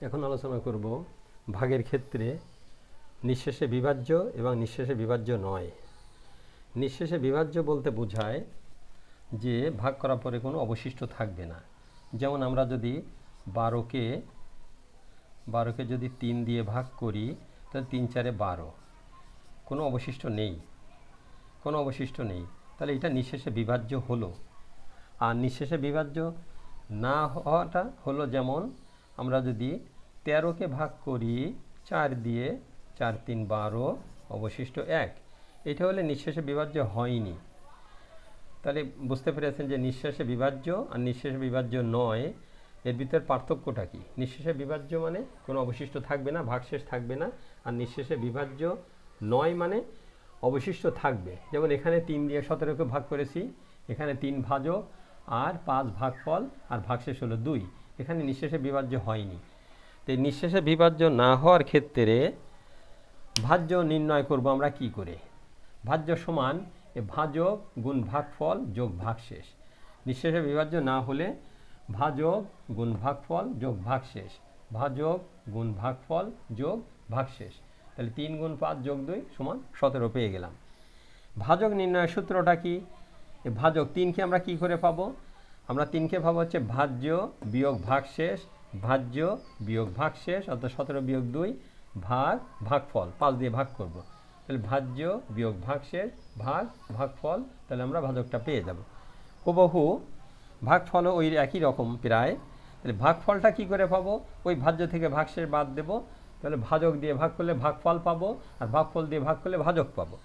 এখন আলোচনা করব ভাগের ক্ষেত্রে নিঃশেষে বিভাজ্য এবং নিঃশেষে বিভাজ্য নয়। নিঃশেষে বিভাজ্য বলতে বোঝায় যে ভাগ করার পরে কোনো অবশিষ্ট থাকবে না। যেমন আমরা যদি বারোকে বারোকে যদি তিন দিয়ে ভাগ করি, তাহলে তিন চারে বারো। কোনো অবশিষ্ট নেই। কোনো অবশিষ্ট নেই। তাহলে এটা নিঃশেষে বিভাজ্য হলো। আর নিঃশেষে বিভাজ্য না হওয়াটা হলো যেমন আমরা যদি তেরোকে ভাগ করি চার দিয়ে চার তিন বারো, অবশিষ্ট এক। এটা হলে নিঃশেষে বিভাজ্য হয়নি। তাহলে বুঝতে পেরেছেন যে নিঃশেষে বিভাজ্য আর নিঃশেষে বিভাজ্য নয়। এর ভিতর পার্থক্যটা কি? নিঃশেষে বিভাজ্য মানে কোনো অবশিষ্ট থাকবে না, ভাগশেষ থাকবে না। আর নিঃশেষে বিভাজ্য নয় মানে অবশিষ্ট থাকবে। যেমন এখানে তিন দিয়ে সতেরোকে ভাগ করেছি, এখানে তিন ভাজক, আর পাঁচ ভাগফল, আর ভাগশেষ হলো দুই। এখানে নিঃশেষে বিভাজ্য হয়নি। তো নিঃশেষে বিভাজ্য না হওয়ার ক্ষেত্রে ভাজ্য নির্ণয় করব আমরা কি করে? ভাজ্য সমান এ ভাজক গুণ ভাগফল যোগ ভাগশেষ। নিঃশেষে বিভাজ্য না হলে ভাজক গুণ ভাগফল যোগ ভাগশেষ। ভাজক গুণ ভাগফল যোগ ভাগশেষ। তাহলে তিন গুণ পাঁচ যোগ দুই সমান সতেরো পেয়ে গেলাম। ভাজক নির্ণয়ের সূত্রটা কি? ভাজক তিনকে আমরা কি করে পাবো? আমরা তিনকে পাবো হচ্ছে ভাজ্য বিয়োগ ভাগশেষ ভাজ্য বিয়োগ ভাগশেষ অর্থাৎ সতেরো বিয়োগ দুই ভাগ ভাগফল, পাঁচ দিয়ে ভাগ করব। তাহলে ভাজ্য বিয়োগ ভাগশেষ ভাগ ভাগফল, তাহলে আমরা ভাজকটা পেয়ে যাব। হুবহু ভাগফলও ওই একই রকম প্রায়। তাহলে ভাগফলটা কি করে পাবো? ওই ভাজ্য থেকে ভাগশেষ বাদ দেব। তাহলে ভাজক দিয়ে ভাগ করলে ভাগফল পাবো, আর ভাগফল দিয়ে ভাগ করলে ভাজক পাবো।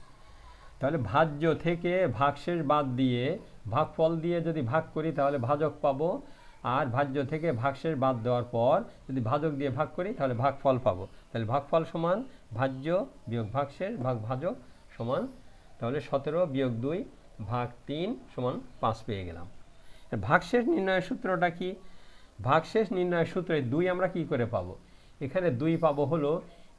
তাহলে ভাজ্য থেকে ভাগশেষ বাদ দিয়ে ভাগফল দিয়ে যদি ভাগ করি, তাহলে ভাজক পাবো আর ভাজ্য থেকে ভাগশেষ বাদ দেওয়ার পর যদি ভাজক দিয়ে ভাগ করি, তাহলে ভাগফল পাবো। তাহলে ভাগফল সমান ভাজ্য বিয়োগ ভাগশেষ ভাগ ভাজক সমান, তাহলে সতেরো বিয়োগ দুই ভাগ তিন সমান পাঁচ পেয়ে গেলাম। ভাগশেষ নির্ণয়ের সূত্রটা কি? ভাগশেষ নির্ণয়ের সূত্রে দুই আমরা কি করে পাবো? এখানে দুই পাবো হলো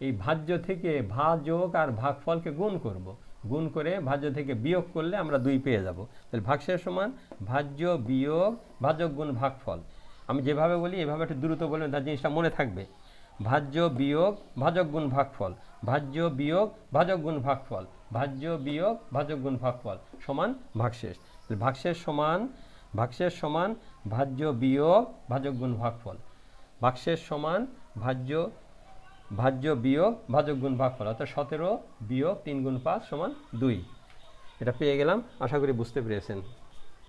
এই ভাজ্য থেকে ভাজক আর ভাগফলকে গুণ করব। গুণ করে ভাজ্য থেকে বিয়োগ করলে আমরা দুই পেয়ে যাব। তাহলে ভাগশেষ সমান ভাজ্য বিয়োগ, ভাজক গুণ ভাগফল। আমি যেভাবে বলি, এভাবে একটু দ্রুত বলবেন তার জিনিসটা মনে থাকবে। ভাজ্য বিয়োগ, ভাজক গুণ ভাগফল। ভাজ্য বিয়োগ, ভাজক গুণ ভাগফল। ভাজ্য বিয়োগ, ভাজক গুণ ভাগফল সমান ভাগশেষ। ভাগশেষ সমান ভাগশেষ সমান ভাজ্য বিয়োগ, ভাজক গুণ ভাগফল। ভাগশেষ সমান ভাজ্য ভাজ্য বিয়োগ ভাজক গুণ ভাগফল, অর্থাৎ সতেরো বিয়োগ তিন গুণ পাঁচ সমান দুই। এটা পেয়ে গেলাম, আশা করি বুঝতে পেরেছেন।